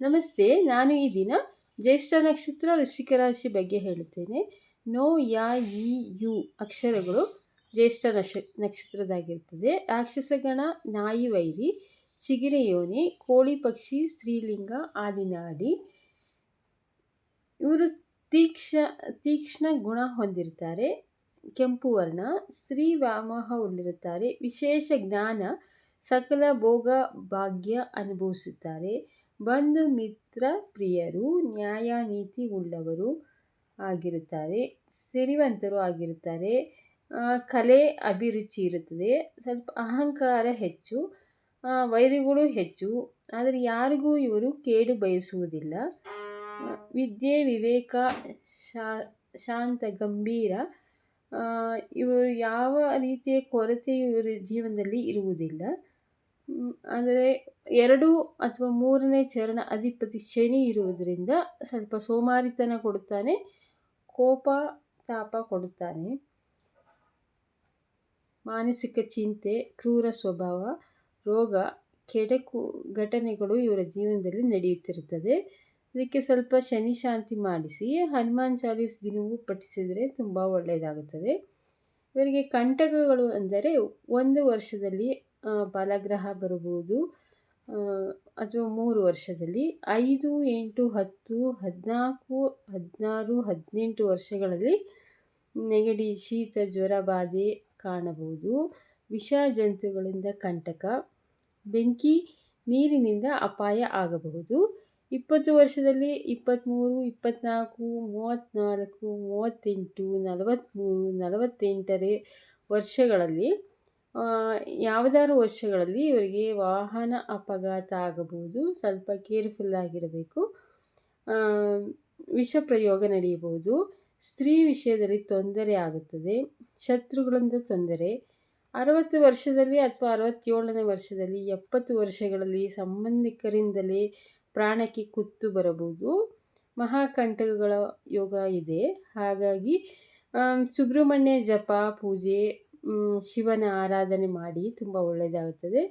ನಮಸ್ತೆ, ನಾನು ಈ ದಿನ ಜ್ಯೇಷ್ಠ ನಕ್ಷತ್ರ ವೃಶ್ಚಿಕ ರಾಶಿ ಬಗ್ಗೆ ಹೇಳುತ್ತೇನೆ. ನೋ, ಯಾ ಇ ಯು ಅಕ್ಷರಗಳು ಜ್ಯೇಷ್ಠ ನಕ್ಷ ನಕ್ಷತ್ರದಾಗಿರ್ತದೆ ರಾಕ್ಷಸಗಣ, ನಾಯಿ, ವೈರಿ, ಚಿಗಿರೆ, ಯೋನಿ, ಕೋಳಿ, ಪಕ್ಷಿ, ಸ್ತ್ರೀಲಿಂಗ, ಆದಿನಾಡಿ. ಇವರು ತೀಕ್ಷ, ತೀಕ್ಷ್ಣ ಗುಣ ಹೊಂದಿರ್ತಾರೆ ಕೆಂಪು ವರ್ಣ, ಸ್ತ್ರೀ ವ್ಯಾಮೋಹ ಉಳ್ಳಿರುತ್ತಾರೆ ವಿಶೇಷ ಜ್ಞಾನ, ಸಕಲ ಭೋಗ ಭಾಗ್ಯ ಅನುಭವಿಸುತ್ತಾರೆ. ಬಂಧು ಮಿತ್ರ ಪ್ರಿಯರು ನ್ಯಾಯ ನೀತಿ ಉಳ್ಳವರು ಆಗಿರುತ್ತಾರೆ, ಸಿರಿವಂತರು ಆಗಿರುತ್ತಾರೆ. ಕಲೆ ಅಭಿರುಚಿ ಇರುತ್ತದೆ. ಸ್ವಲ್ಪ ಅಹಂಕಾರ ಹೆಚ್ಚು ವೈರಿಗಳು ಹೆಚ್ಚು. ಆದರೆ ಯಾರಿಗೂ ಇವರು ಕೇಡು ಬಯಸುವುದಿಲ್ಲ. ವಿದ್ಯೆ, ವಿವೇಕ ಶಾಂತ, ಗಂಭೀರ ಇವರು ಯಾವ ರೀತಿಯ ಕೊರತೆಯು ಇವರ ಜೀವನದಲ್ಲಿ ಇರುವುದಿಲ್ಲ. ಅಂದರೆ ಎರಡು ಅಥವಾ ಮೂರನೇ ಚರಣ ಅಧಿಪತಿ ಶನಿ ಇರುವುದರಿಂದ ಸ್ವಲ್ಪ ಸೋಮಾರಿತನ ಕೊಡುತ್ತಾನೆ, ಕೋಪ ತಾಪ ಕೊಡುತ್ತಾನೆ. ಮಾನಸಿಕ ಚಿಂತೆ, ಕ್ರೂರ ಸ್ವಭಾವ, ರೋಗ, ಕೆಡಕು ಘಟನೆಗಳು ಇವರ ಜೀವನದಲ್ಲಿ ನಡೆಯುತ್ತಿರುತ್ತದೆ. ಇದಕ್ಕೆ ಸ್ವಲ್ಪ ಶನಿ ಶಾಂತಿ ಮಾಡಿಸಿ, ಹನುಮಾನ್ ಚಾಲೀಸ್ ದಿನವೂ ಪಠಿಸಿದರೆ ತುಂಬ ಒಳ್ಳೆಯದಾಗುತ್ತದೆ. ಇವರಿಗೆ ಕಂಟಕಗಳು ಅಂದರೆ ಒಂದು ವರ್ಷದಲ್ಲಿ ಬಾಲಗ್ರಹ ಬರಬಹುದು. ಅದು ಮೂರು ವರ್ಷದಲ್ಲಿ. ಐದು, ಎಂಟು, ಹತ್ತು, ಹದಿನಾಲ್ಕು, ಹದಿನಾರು, ಹದಿನೆಂಟು ವರ್ಷಗಳಲ್ಲಿ ನೆಗಡಿ, ಶೀತ, ಜ್ವರ ಬಾಧೆ ಕಾಣಬಹುದು. ವಿಷ ಜಂತುಗಳಿಂದ ಕಂಟಕ. ಬೆಂಕಿ ನೀರಿನಿಂದ ಅಪಾಯ ಆಗಬಹುದು. ಇಪ್ಪತ್ತು ವರ್ಷದಲ್ಲಿ ಇಪ್ಪತ್ತ್ಮೂರು, ಇಪ್ಪತ್ತ್ನಾಲ್ಕು, ಮೂವತ್ತ್ನಾಲ್ಕು, ಮೂವತ್ತೆಂಟು, ನಲವತ್ತ್ಮೂರು, ನಲವತ್ತೆಂಟರೇ ವರ್ಷಗಳಲ್ಲಿ ಯಾವುದಾದ್ರು ವರ್ಷಗಳಲ್ಲಿ ಇವರಿಗೆ ವಾಹನ ಅಪಘಾತ ಆಗಬಹುದು ಸ್ವಲ್ಪ ಕೇರ್ಫುಲ್ ಆಗಿರಬೇಕು ವಿಷ ಪ್ರಯೋಗ ನಡೆಯಬಹುದು, ಸ್ತ್ರೀ ವಿಷಯದಲ್ಲಿ ತೊಂದರೆ ಆಗುತ್ತದೆ, ಶತ್ರುಗಳಿಂದ ತೊಂದರೆ, ಅರವತ್ತು ವರ್ಷದಲ್ಲಿ ಅಥವಾ ಅರವತ್ತೇಳನೇ ವರ್ಷದಲ್ಲಿ, ಎಪ್ಪತ್ತು ವರ್ಷಗಳಲ್ಲಿ ಸಂಬಂಧಿಕರಿಂದಲೇ ಪ್ರಾಣಕ್ಕೆ ಕುತ್ತು ಬರಬಹುದು, ಮಹಾಕಂಟಕಗಳ ಯೋಗ ಇದೆ, ಹಾಗಾಗಿ ಸುಬ್ರಹ್ಮಣ್ಯ ಜಪ, ಪೂಜೆ ಶಿವನ ಆರಾಧನೆ ಮಾಡಿ ತುಂಬ ಒಳ್ಳೆಯದಾಗುತ್ತದೆ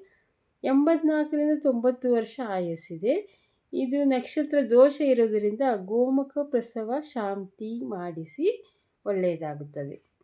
ಎಂಬತ್ನಾಲ್ಕರಿಂದ ತೊಂಬತ್ತು ವರ್ಷ ಆಯಸ್ಸಿದೆ. ಇದು ನಕ್ಷತ್ರ ದೋಷ ಇರೋದರಿಂದ ಗೋಮುಖ, ಪ್ರಸವ, ಶಾಂತಿ ಮಾಡಿಸಿ ಒಳ್ಳೆಯದಾಗುತ್ತದೆ